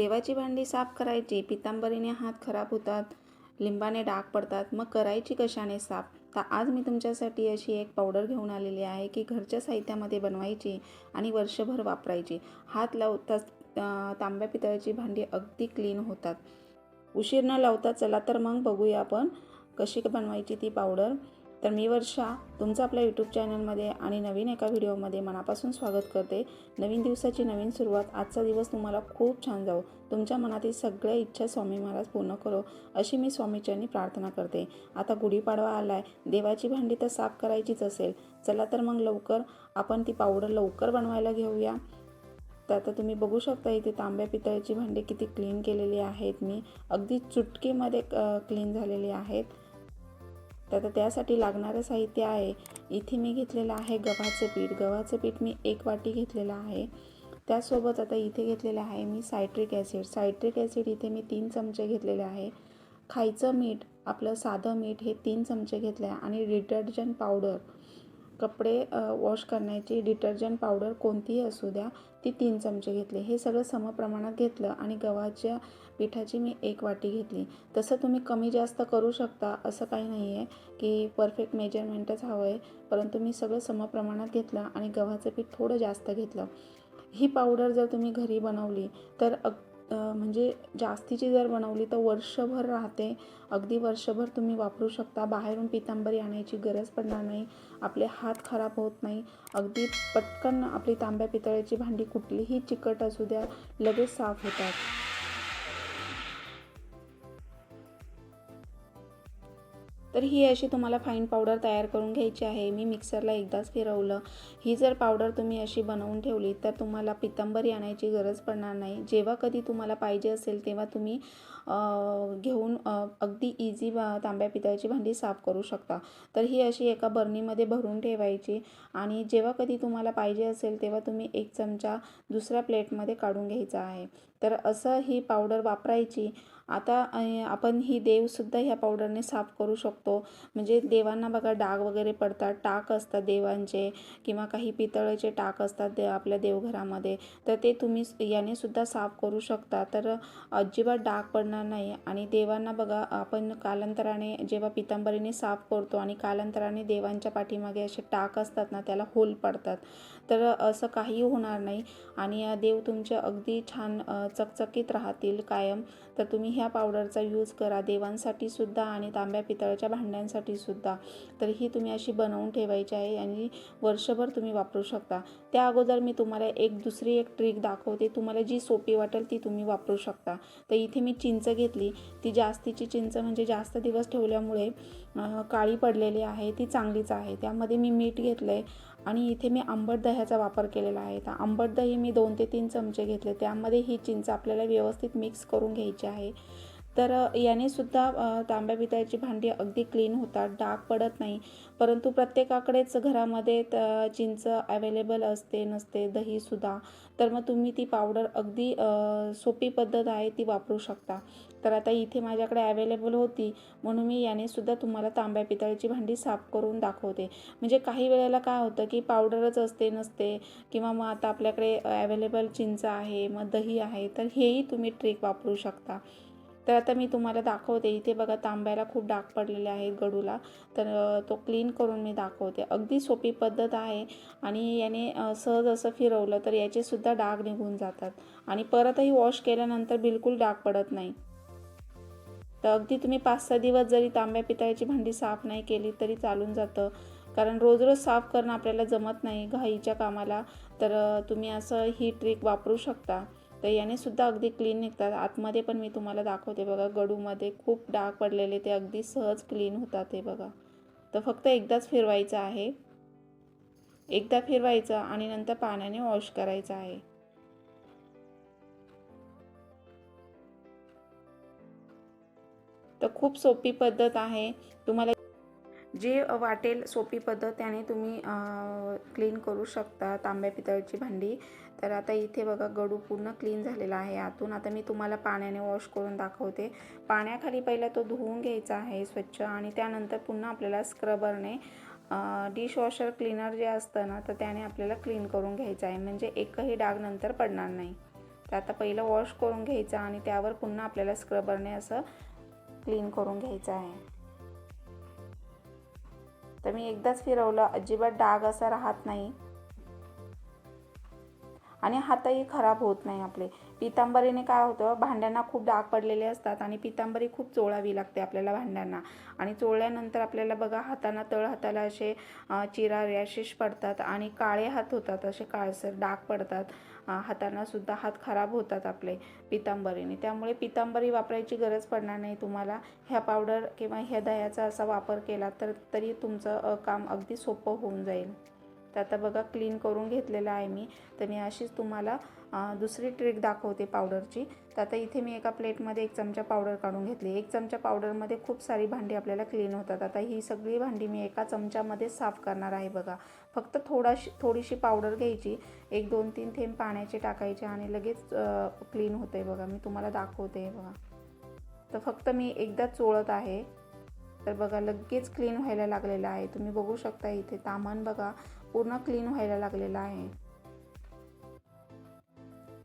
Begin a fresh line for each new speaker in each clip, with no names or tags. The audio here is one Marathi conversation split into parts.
देवाची भांडी साफ करायची पितांबरीने हात खराब होतात लिंबाने डाग पडतात मग करायची कशाने साफ? तर आज मी तुमच्यासाठी अशी एक पावडर घेऊन आलेली आहे की घरच्या साहित्यामध्ये बनवायची आणि वर्षभर वापरायची. हात लावताच तांब्या पितळाची भांडी अगदी क्लीन होतात. उशीर न लावता चला तर मग बघूया आपण कशी बनवायची ती पावडर. तर मी वर्षा तुमचं आपल्या यूट्यूब चॅनलमध्ये आणि नवीन एका व्हिडिओमध्ये मनापासून स्वागत करते. नवीन दिवसाची नवीन सुरुवात आजचा दिवस तुम्हाला खूप छान जाऊ तुमच्या मनातील सगळ्या इच्छा स्वामी महाराज पूर्ण करो अशी मी स्वामीचरणी प्रार्थना करते. आता गुढीपाडवा आला आहे देवाची भांडी तर साफ करायचीच असेल. चला तर मग लवकर आपण ती पावडर लवकर बनवायला घेऊया. तर आता तुम्ही बघू शकता इथे तांब्या पितळेची भांडी किती क्लीन केलेली आहेत. मी अगदी चुटकीमध्ये क्लीन झालेली आहेत. तर आता त्यासाठी लागणारं साहित्य आहे. इथे मी घेतलेलं आहे गव्हाचं पीठ. गव्हाचं पीठ मी एक वाटी घेतलेलं आहे. त्यासोबत आता इथे घेतलेलं आहे मी सायट्रिक ॲसिड. सायट्रिक ॲसिड इथे मी तीन चमचे घेतलेले आहे. खायचं मीठ आपलं साधं मीठ हे तीन चमचे घेतले आहे. आणि डिटर्जंट पावडर कपडे वॉश करण्याची डिटर्जंट पावडर कोणतीही असू द्या ती तीन चमचे घेतले. हे सगळं समप्रमाणात घेतलं आणि गव्हाच्या पिठाची मी एक वाटी घेतली. तसं तुम्ही कमी जास्त करू शकता असं काही नाही आहे की परफेक्ट मेजरमेंटच हवं आहे परंतु मी सगळं समप्रमाणात घेतलं आणि गव्हाचं पीठ थोडं जास्त घेतलं. ही पावडर जर तुम्ही घरी बनवली तर अग म्हणजे जास्तीची जर बनवली तर वर्षभर राहते. अगदी वर्षभर तुम्ही वापरू शकता. बाहेरून पितांबरी आणायची गरज पडणार नाही. आपले हात खराब होत नाही. अगदी पटकन आपली तांब्या पितळ्याची भांडी कुठलीही चिकट असू द्या लगेच साफ होतात. तर ही अशी तुम्हाला फाईन पावडर तयार करून घ्यायची आहे. मी मिक्सरला एकदाच फिरवलं. ही जर पावडर तुम्ही अशी बनवून ठेवली तर तुम्हाला पितांबरी आणायची गरज पडणार नाही. जेव्हा कधी तुम्हाला पाहिजे असेल तेव्हा तुम्ही घेऊन अगदी इझी तांब्या पितळाची भांडी साफ करू शकता. तर ही अशी एका बर्नीमध्ये भरून ठेवायची आणि जेव्हा कधी तुम्हाला पाहिजे असेल तेव्हा तुम्ही एक चमचा दुसऱ्या प्लेटमध्ये काढून घ्यायचा आहे. तर असं ही पावडर वापरायची. आता आपण ही देवसुद्धा ह्या पावडरने साफ करू शकतो. म्हणजे देवांना बघा डाग वगैरे पडतात. टाक असतात देवांचे किंवा काही पितळेचे टाक असतात दे आपल्या देवघरामध्ये. तर ते तुम्ही याने सुद्धा साफ करू शकता. तर अजिबात डाग पडणार नाही. आणि देवांना बघा आपण कालांतराने जेव्हा पितांबरीने साफ करतो आणि कालांतराने देवांच्या पाठीमागे असे टाक असतात ना त्याला होल पडतात. तर असं काही होणार नाही. आणि देव तुमचे अगदी छान चकचकीत राहतील कायम. तर तुम्ही ह्या पावडरचा यूज करा. देवांसाठी सुद्धा आणि तांब्या पितळाच्या भांड्यांसाठी सुद्धा. तर ही तुम्ही अशी बनवून ठेवायची आहे आणि वर्षभर तुम्ही वापरू शकता. त्या अगोदर मी तुम्हाला एक दुसरी एक ट्रिक दाखवते. तुम्हाला जी सोपी वाटेल ती तुम्ही वापरू शकता. तर इथे मी चिंच घेतली. ती जास्तीची चिंच म्हणजे जास्त दिवस ठेवल्यामुळे काळी पडलेली आहे. ती चांगलीच आहे. त्यामध्ये मी मीठ घेतलं आहे आणि इथे मी आंबट दह्याचा वापर केलेला आहे. तर आंबट दही मी दोन ते तीन चमचे घेतले. त्यामध्ये ही चिंच आपल्याला व्यवस्थित मिक्स करून घ्यायची आहे. तर याने सुद्धा तांब्या पितळ्याची भांडी अगदी क्लीन होतात डाग पडत नाही. परंतु प्रत्येकाकडेच घरामध्ये त- चिंच अवेलेबल असते नसते दहीसुद्धा तर मग तुम्ही ती पावडर अगदी सोपी पद्धत आहे ती वापरू शकता. तर आता इथे माझ्याकडे अवेलेबल होती. म्हणून मी याने सुद्धा तुम्हाला तांब्या पितळ्याची भांडी साफ करून दाखवते. म्हणजे काही वेळेला काय होतं की पावडरच असते नसते. किंवा मग आता आपल्याकडे अवेलेबल चिंच आहे मग दही आहे. तर हेही तुम्ही ट्रिक वापरू शकता. तर आता मी तुम्हाला दाखवते. इथे बघा तांब्याला खूप डाग पडलेले आहेत गडूला. तर तो क्लीन करून मी दाखवते. अगदी सोपी पद्धत आहे आणि याने सहज असं फिरवलं तर याचेसुद्धा डाग निघून जातात. आणि परतही वॉश केल्यानंतर बिलकुल डाग पडत नाही. तर अगदी तुम्ही पाच सहा दिवस जरी तांब्या पितळाची भांडी साफ नाही केली तरी चालून जातं. कारण रोज रोज साफ करणं आपल्याला जमत नाही घाईच्या कामाला. तर तुम्ही असं ही ट्रिक वापरू शकता. तर याने सुद्धा अगदी क्लीन निघतात. आतमध्ये पण मी तुम्हाला दाखवते बघा गडूमध्ये खूप डाग पडलेले ते अगदी सहज क्लीन होतात हे बघा. तर फक्त एकदाच फिरवायचं आहे. एकदा फिरवायचं आणि नंतर पाण्याने वॉश करायचं आहे. तर खूप सोपी पद्धत आहे. तुम्हाला जे वाटेल सोपी पद्धत त्याने तुम्ही क्लीन करू शकता तांब्या पितळची भांडी. तर आता इथे बघा गडू पूर्ण क्लीन झालेला आहे. आतून आता मी तुम्हाला पाण्याने वॉश करून दाखवते. पाण्याखाली पहिला तो धुवून घ्यायचा आहे स्वच्छ आणि त्यानंतर पुन्हा आपल्याला स्क्रबरने डिशवॉशर क्लीनर जे असतं ना तर त्याने आपल्याला क्लीन करून घ्यायचं आहे. म्हणजे एकही डाग नंतर पडणार नाही. तर आता पहिलं वॉश करून घ्यायचं आणि त्यावर पुन्हा आपल्याला स्क्रबरने असं क्लीन करून घ्यायचं आहे. तर मी एकदाच फिरवलं अजिबात डाग असा राहत नाही. आणि हातही खराब होत नाही आपले. पितांबरीने काय होतं भांड्यांना खूप डाग पडलेले असतात आणि पितांबरी खूप चोळावी लागते आपल्याला भांड्यांना. आणि चोळल्यानंतर आपल्याला बघा हाताना तळ हाताला असे चिरा रॅशेस पडतात आणि काळे हात होतात असे काळसर डाग पडतात. हातांनासुद्धा हात खराब होतात आपले पितांबरीने. त्यामुळे पितांबरी वापरायची गरज पडणार नाही तुम्हाला. ह्या पावडर किंवा ह्या दह्याचा असा वापर केला तर तरी तुमचं काम अगदी सोपं होऊन जाईल. तर आता बघा क्लीन करून घेतलेलं आहे मी. तर मी अशीच तुम्हाला दुसरी ट्रिक दाखवते पावडरची तर आता इथे मी एका प्लेटमध्ये एक चमचा पावडर काढून घेतली. एक चमचा पावडरमध्ये खूप सारी भांडी आपल्याला क्लीन होतात. आता ही सगळी भांडी मी एका चमच्यामध्ये साफ करणार आहे बघा. फक्त थोडाशी थोडीशी पावडर घ्यायची. एक दोन तीन थेंब पाण्याचे टाकायचे आणि लगेच क्लीन होते बघा. मी तुम्हाला दाखवते बघा. तर फक्त मी एकदा चोळत आहे. तर बघा लगेच क्लीन व्हायला लागलेलं आहे. तुम्ही बघू शकता इथे तामण बघा पूर्ण क्लीन व्हायला लागलेलं आहे.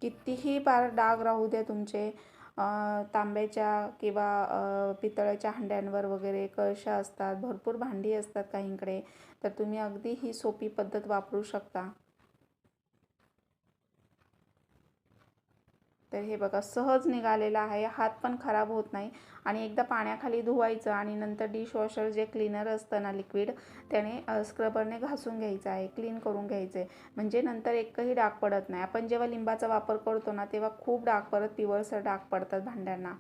कितीही पार डाग राहू द्या तुमचे तांब्याच्या किंवा पितळ्याच्या पितळाच्या हांड्यांवर वगैरे कळशा असतात भरपूर भांडी असतात काहींकडे तर तुम्ही अगदी ही सोपी पद्धत वापरू शकता. तर हे बघा सहज निघालेलं आहे. हात पण खराब होत नाही. आणि एकदा पाण्याखाली धुवायचं आणि नंतर डिशवॉशर जे क्लीनर असतं ना लिक्विड त्याने स्क्रबरने घासून घ्यायचं आहे क्लीन करून घ्यायचं आहे. म्हणजे नंतर एकही डाग पडत नाही. आपण जेव्हा लिंबाचा वापर करतो ना तेव्हा खूप डाग परत पिवळसर डाग पडतात भांड्यांना.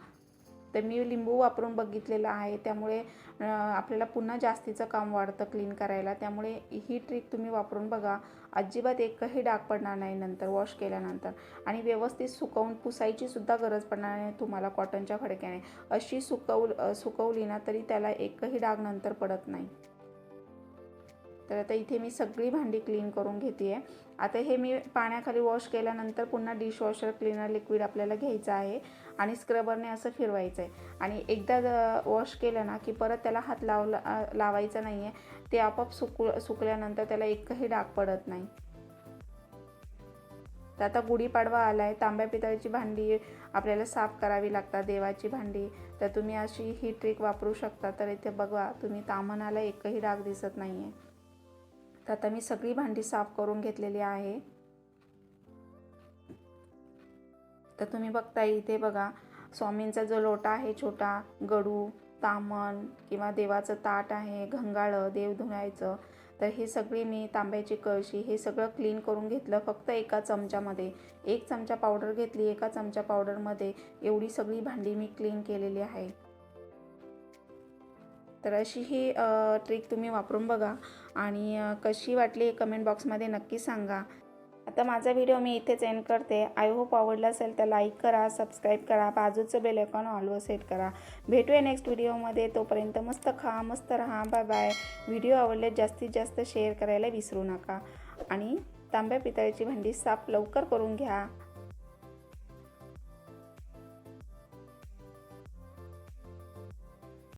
तर मी लिंबू वापरून बघितलेलं आहे. त्यामुळे आपल्याला पुन्हा जास्तीचं काम वाढतं क्लीन करायला. त्यामुळे ही ट्रिक तुम्ही वापरून बघा. अजिबात एकही डाग पडणार नाही नंतर वॉश केल्यानंतर. आणि व्यवस्थित सुकवून पुसायची सुद्धा गरज पडणार नाही तुम्हाला कॉटनच्या फडक्याने अशी सुकव सुकवली ना तरी त्याला एकही डाग नंतर पडत नाही. तर आता इथे मी सगळी भांडी क्लीन करून घेते आहे आता हे मी पाण्याखाली वॉश केल्यानंतर पुन्हा डिशवॉशर क्लीनर लिक्विड आपल्याला घ्यायचं आहे आणि स्क्रबरने असं फिरवायचं आहे आणि एकदा वॉश केलं ना की परत त्याला हात लावला लावायचा नाही आहे ते आपोआप सुकू सुकल्यानंतर त्याला एकही डाग पडत नाही. तर आता गुढीपाडवा आला आहे तांब्या पितळीची भांडी आपल्याला साफ करावी लागतात देवाची भांडी. तर तुम्ही अशी ही ट्रिक वापरू शकता. तर इथे बघा तुम्ही तामणाला एकही डाग दिसत नाही आहे तर आता मी सगळी भांडी साफ करून घेतलेली आहे. तर तुम्ही बघता इथे बघा स्वामींचा जो लोटा आहे छोटा गडू तामण किंवा देवाचं ताट आहे घंगाळं देव धुवायचं तर हे सगळी मी तांब्याची कळशी हे सगळं क्लीन करून घेतलं फक्त एका चमच्यामध्ये. एक चमचा पावडर घेतली एका चमचा पावडरमध्ये एवढी सगळी भांडी मी क्लीन केलेली आहे. तर अशी ही ट्रिक तुम्ही वापरून बघा आणि कशी वाटली कमेंट बॉक्समध्ये नक्की सांगा. आता माझा व्हिडिओ मी इथेच एंड करते. आय होप आवडला असेल तर लाईक करा सबस्क्राईब करा बाजूचं बेल आयकॉन ऑलवर सेट करा. भेटूया नेक्स्ट व्हिडिओमध्ये तोपर्यंत मस्त खा मस्त राहा. बाय बाय व्हिडिओ आवडले जास्तीत जास्त शेअर करायला विसरू नका. आणि तांब्या पितळेची भांडी साफ लवकर करून घ्या.